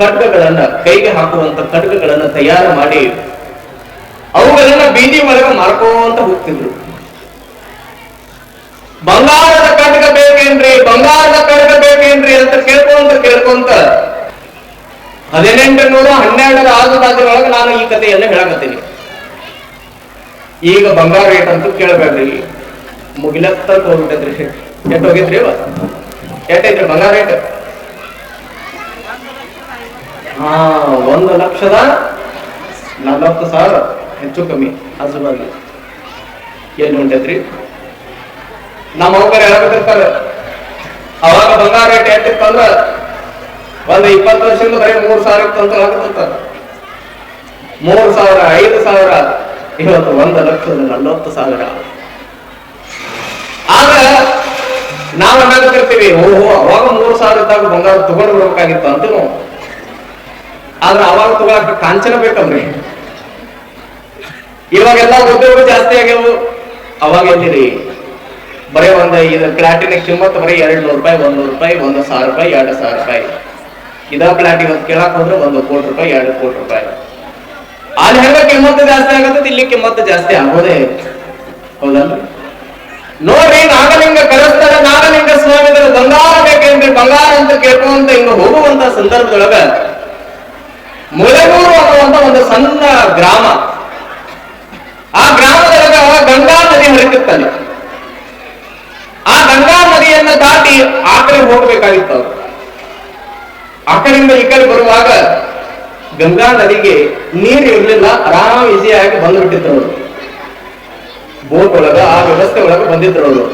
ಖಡ್ಗಗಳನ್ನ ಕೈಗೆ ಹಾಕುವಂತ ಖಡ್ಗಗಳನ್ನ ತಯಾರು ಮಾಡಿ ಅವುಗಳನ್ನ ಬೀದಿ ಒಳಗೆ ಮಾರ್ಕೋಂತ ಹೋಗ್ತಿದ್ರು. ಬಂಗಾರದ ಖಡ್ಗ ಬೇಕೇನ್ರಿ, ಬಂಗಾರದ ಖಡ್ಗ ಬೇಕೇನ್ರಿ ಅಂತ ಕೇಳ್ಕೊಂತ ಕೇಳ್ಕೊಂತ ಹದಿನೆಂಟು ನೂರ ಹನ್ನೆರಡರ ಆಜುಬಾಜಿನೊಳಗೆ ನಾನು ಈ ಕಥೆಯನ್ನು ಹೇಳಕತ್ತೀನಿ. ಈಗ ಬಂಗಾರ ರೇಟ್ ಅಂತೂ ಕೇಳಬೇಡ್ರಿ ಮುಗಿಲತ್ತ ಹೋಗ್ಬಿಟ್ಟದ್ರಿ ಎಷ್ಟ್ ಹೋಗಿದ್ರಿ ಎಟ್ಟೈತ್ರಿ ಬಂಗಾರ ರೇಟ್? ಒಂದು ಲಕ್ಷದ ನಲವತ್ತು ಸಾವಿರ. ಹೆಚ್ಚು ಕಮ್ಮಿ. ಆಜುಬಾಜು ಏನು ಉಂಟೈತ್ರಿ ನಮ್ಮ ಅವ್ರು ಹೇಳ್ಬೇಕಿರ್ತಾರೆ ಅವಾಗ ಬಂಗಾರ ರೇಟ್ ಎಷ್ಟಿತ್ತಂದ್ರ ಒಂದು ಇಪ್ಪತ್ತು ವರ್ಷದಿಂದ ಬರೀ ಮೂರು ಸಾವಿರ ಇತ್ತು ಅಂತ ಮೂರು ಸಾವಿರ, ಐದು ಸಾವಿರ, ಇವತ್ತು ಒಂದು ಲಕ್ಷದ ನಲವತ್ತು ಸಾವಿರ. ಆಗ ನಾವು ಅನ್ನಕತ್ತಿರ್ತೀವಿ ಓಹೋ, ಅವಾಗ ಮೂರು ಸಾವಿರ ಇದ್ದಾಗ ಬಂಗಾರ ತಗೊಂಡು ಬರ್ಬೇಕಾಗಿತ್ತು ಅಂತ ನಾವು ಆದ್ರೆ ಅವಾಗ ತಗೊಳಕ್ ಕಾಂಚನ ಬೇಕಲ್ರಿ ಇವಾಗೆಲ್ಲ ಉದ್ಯೋಗ ಜಾಸ್ತಿ ಆಗ್ಯಾವು. ಅವಾಗ ಎಲ್ಲಿರಿ ಬರೀ ಒಂದು ಇದು ಪ್ಲಾಟಿನ ಕಿಮ್ಮತ್ ಬರೀ ಎರಡು ನೂರು ರೂಪಾಯಿ, ಒಂದ್ ನೂರು ರೂಪಾಯಿ, ಒಂದು ಸಾವಿರ ರೂಪಾಯಿ, ಎರಡು ಸಾವಿರ ರೂಪಾಯಿ. ಇದ ಪ್ಲಾಟ್ ಇವತ್ತು ಕೇಳಕ್ ಹೋದ್ರೆ ಒಂದು ಕೋಟಿ ರೂಪಾಯಿ, ಎರಡು ಕೋಟಿ ರೂಪಾಯಿ. ಅಲ್ಲಿ ಹೆಂಗ ಕಿಮ್ಮತ್ತು ಜಾಸ್ತಿ ಆಗತ್ತೆ ಇಲ್ಲಿ ಕಿಮ್ಮತ್ತು ಜಾಸ್ತಿ ಆಗೋದೇ ಹೌದಲ್ರಿ? ನೋಡ್ರಿ, ನಾಗಲಿಂಗ ಕರೆಸ್ತಾರ, ನಾಗಲಿಂಗ ಸ್ವಾಮಿಗಳು ಬಂಗಾರ ಬೇಕೇನ್ರಿ? ಬಂಗಾರ ಅಂತ ಕೇಳ್ಕೊಂತ ಹಿಂಗ ಹೋಗುವಂತ ಸಂದರ್ಭದೊಳಗ ಮುಳಗೂರು ಅನ್ನುವಂತ ಒಂದು ಸಣ್ಣ ಗ್ರಾಮ. ಆ ಗ್ರಾಮದೊಳಗ ಗಂಗಾ ನದಿ ಹರಿತಿತ್ತಲ್ಲಿ. ಆ ಗಂಗಾ ನದಿಯನ್ನ ದಾಟಿ ಆ ಕಡೆ ಹೋಗ್ಬೇಕಾಗಿತ್ತು ಅವರು. ಆ ಕಡೆಯಿಂದ ಈ ಕಡೆ ಬರುವಾಗ ಗಂಗಾ ನದಿಗೆ ನೀರು ಇರಲಿಲ್ಲ, ಆರಾಮ್ ಈಸಿಯಾಗಿ ಬಂದ್ಬಿಟ್ಟಿದ್ರು ಅವರು ಬೋಟ್ ಒಳಗ, ಆ ವ್ಯವಸ್ಥೆ ಒಳಗ ಬಂದಿದ್ರು ಅವರು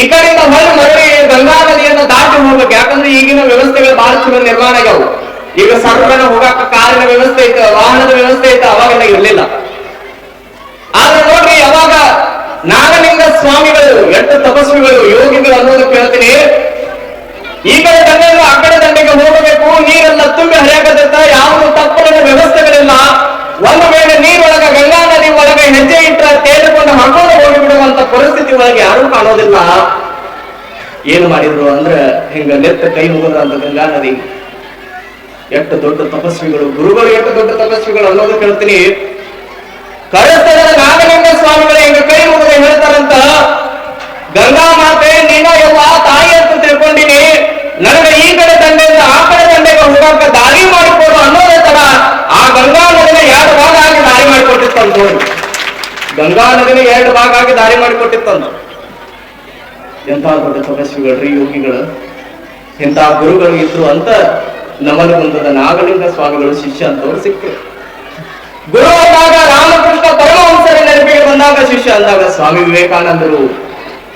ಈ ಕಡೆಯಿಂದ ಮರಳಿ ಗಂಗಾ ನದಿಯನ್ನ ದಾಟಿ ಹೋಗ್ಬೇಕು. ಯಾಕಂದ್ರೆ ಈಗಿನ ವ್ಯವಸ್ಥೆಗಳು ಬಹಳ ಚಲೋ ನಿರ್ಮಾಣ ಆಗ್ಯಾವು. ಈಗ ಸರ್ವನ ಹೋಗಾಕ ಕಾರಿನ ವ್ಯವಸ್ಥೆ ಇತ್ತು ವಾಹನದ ವ್ಯವಸ್ಥೆ ಇತ್ತು ಅವಾಗೆಲ್ಲ ಇರಲಿಲ್ಲ. ಆದ್ರೆ ನೋಡ್ರಿ, ಅವಾಗ ನಾಗಲಿಂಗ ಸ್ವಾಮಿಗಳು, ಎಂಟು ತಪಸ್ವಿಗಳು, ಯೋಗಿಗಳು ಅನ್ನೋದು ಕೇಳ್ತೀನಿ. ಈ ಕಡೆ ದಂಡೆಯಿಂದ ಆ ಕಡೆ ದಂಡೆಗೆ ಹೋಗಬೇಕು, ನೀರೆಲ್ಲ ತುಂಬಿ ಹರಿಯಾಕತ್ತ ಯಾವುದು ತಪ್ಪಲಿನ ವ್ಯವಸ್ಥೆಗಳಿಲ್ಲ. ಒಂದು ವೇಳೆ ನೀರೊಳಗ ಗಂಗಾ ನದಿ ಒಳಗೆ ಹೆಜ್ಜೆ ಇಟ್ಟರೆ ತೇಲಿಕೊಂಡು ಹರ್ಕೊಂಡು ಹೋಗಿಬಿಡುವಂತ ಪರಿಸ್ಥಿತಿ ಒಳಗೆ ಯಾರೂ ಕಾಣೋದಿಲ್ಲ. ಏನು ಮಾಡಿದ್ರು ಅಂದ್ರೆ ಹಿಂಗ ನೆತ್ತ ಕೈ ಮುಗಿದ್ರಂತ ಗಂಗಾ ನದಿ. ಎಷ್ಟು ದೊಡ್ಡ ತಪಸ್ವಿಗಳು, ಗುರುಗಳು ಎಷ್ಟು ದೊಡ್ಡ ತಪಸ್ವಿಗಳು ಅನ್ನೋದು ಕೇಳ್ತೀನಿ. ಕರೆಸ್ತರದ ನಾಗಲಿಂಗ ಸ್ವಾಮಿಗಳು, ಹಿಂಗ ಕೈ ಮುಗಿದ ಹೇಳ್ತಾರಂತ? ಗಂಗಾ ಮಾತೆ ನೀನ ಎಲ್ಲ ತಾಯಿ ಅಂತ ತಿಳ್ಕೊಂಡಿನಿ. ನನಗೆ ಈ ಕಡೆ ತಂದೆಯಿಂದ ಆ ಕಡೆ ತಂದೆಗೆ ಹೋಗಾಕ ದಾರಿ ಮಾಡಿಕೊಡು ಅನ್ನೋದೇ ತರ ಆ ಗಂಗಾ ನದಿನ ಎರಡು ಭಾಗ ಆಗಿ ದಾರಿ ಮಾಡಿಕೊಟ್ಟಿತ್ತಂತ ನೋಡಿ ಗಂಗಾ ನದಿನ ಎರಡು ಭಾಗ ಆಗಿ ದಾರಿ ಮಾಡಿಕೊಟ್ಟಿತ್ತಂತ ಎಂತ ದೊಡ್ಡ ತಪಸ್ವಿಗಳ್ರಿ ಯೋಗಿಗಳು? ಎಂತ ಗುರುಗಳು ಇದ್ರು ಅಂತ ನಮನಗುಂದದ ನಾಗಲಿಂಗ ಸ್ವಾಮಿಗಳು ಶಿಷ್ಯ ಅಂತವ್ರು ಸಿಕ್ಕರು ಗುರು ಅಂದಾಗ ರಾಮಕೃಷ್ಣ ಪರಮಹಂಸರ ನೆನಪಿಗೆ ಬಂದಾಗ ಶಿಷ್ಯ ಅಂದಾಗ ಸ್ವಾಮಿ ವಿವೇಕಾನಂದರು.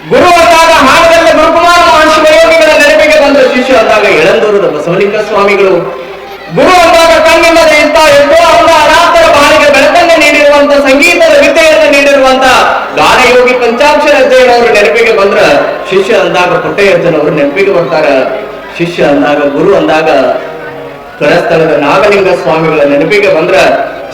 ಗುರು ಅಂದಾಗ ಹಾಡದಲ್ಲಿ ಗುರುಕುಮಾರ ಮಹರ್ಷಿ ವಯೋಗಿಗಳ ನೆನಪಿಗೆ ಬಂದ ಶಿಷ್ಯ ಅಂದಾಗ ಎಳಂದೂರದ ಬಸವಲಿಂಗ ಸ್ವಾಮಿಗಳು. ಗುರು ಅಂದಾಗ ಕಣ್ಣಿಲ್ಲದೆ ಇಂಥ ಎಷ್ಟೋ ಅಂದ ಅನಾಥರ ಬಾಳಿಗೆ ಬೆಳಕನ್ನು ನೀಡಿರುವಂತ ಸಂಗೀತದ ವಿದ್ಯೆಯನ್ನು ನೀಡಿರುವಂತ ಗಾನಯೋಗಿ ಪಂಚಾಕ್ಷರ ಅಜ್ಜಯ್ಯನವರು ನೆನಪಿಗೆ ಬಂದ್ರ ಶಿಷ್ಯ ಅಂದಾಗ ಪುಟ್ಟಯ್ಯಜ್ಜನವರು ನೆನಪಿಗೆ ಬರ್ತಾರ. ಶಿಷ್ಯ ಅಂದಾಗ, ಗುರು ಅಂದಾಗ ಕರಸ್ಥಳದ ನಾಗಲಿಂಗ ಸ್ವಾಮಿಗಳ ನೆನಪಿಗೆ ಬಂದ್ರ,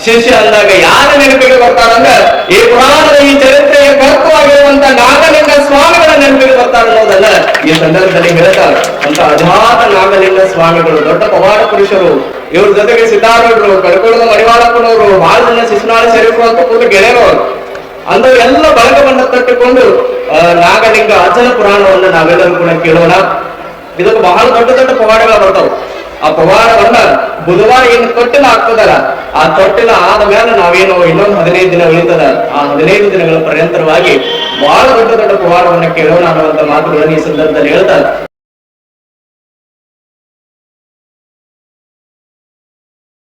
ಶಿಷ್ಯ ಅಂದಾಗ ಯಾರ ನೆನಪಿಗೆ ಬರ್ತಾರಂದ್ರ, ಈ ಪುರಾಣದ ಈ ಚರಿತ್ರೆಯ ಕರ್ತವಾಗಿರುವಂತ ನಾಗಲಿಂಗ ಸ್ವಾಮಿಗಳ ನೆನಪಿಗೆ ಬರ್ತಾರ ಅನ್ನೋದನ್ನ ಈ ಸಂದರ್ಭದಲ್ಲಿ ಹೇಳ್ತಾರೆ. ಅಂತ ಅಜಾತ ನಾಗಲಿಂಗ ಸ್ವಾಮಿಗಳು, ದೊಡ್ಡ ಪವಾಡ ಪುರುಷರು, ಇವ್ರ ಜೊತೆಗೆ ಸಿದ್ದಾರೂಢರು ಕಡ್ಕೊಳ್ಳದ ಮಡಿವಾಳಪ್ಪನವರು ಬಹಳ ಜನ ಶಿಶುನಾಳ ಸೇರಿದ್ರು ಅಂತ ಪೂರ್ತಿ ಗೆಳೆಯರು ಅವರು ಅಂದ ಎಲ್ಲ ಬಳಕವನ್ನ ತಟ್ಟಿಕೊಂಡು ನಾಗಲಿಂಗ ಅಚಲ ಪುರಾಣವನ್ನ ನಾವೆಲ್ಲರೂ ಕೂಡ ಕೇಳೋಣ. ಇದಕ್ಕೆ ಬಹಳ ದೊಡ್ಡ ದೊಡ್ಡ ಪವಾಡಗಳು ಬರ್ತಾವ. ಆ ಪವಾಡವನ್ನ ಬುಧವಾರ ಏನು ತೊಟ್ಟಿಲ ಆಗ್ತದಲ್ಲ, ಆ ತೊಟ್ಟಿಲ ಆದ ಮೇಲೆ ನಾವೇನು ಇನ್ನೊಂದು ಹದಿನೈದು ದಿನ ಉಳಿತದ? ಆ ಹದಿನೈದು ದಿನಗಳ ಪರ್ಯಂತರವಾಗಿ ಬಹಳ ದೊಡ್ಡ ದೊಡ್ಡ ಪವಾಡವನ್ನ ಕೇಳೋಣ ಅನ್ನುವಂತ ಮಾತುಗಳನ್ನು ಈ ಸಂದರ್ಭದಲ್ಲಿ ಹೇಳ್ತಾರೆ.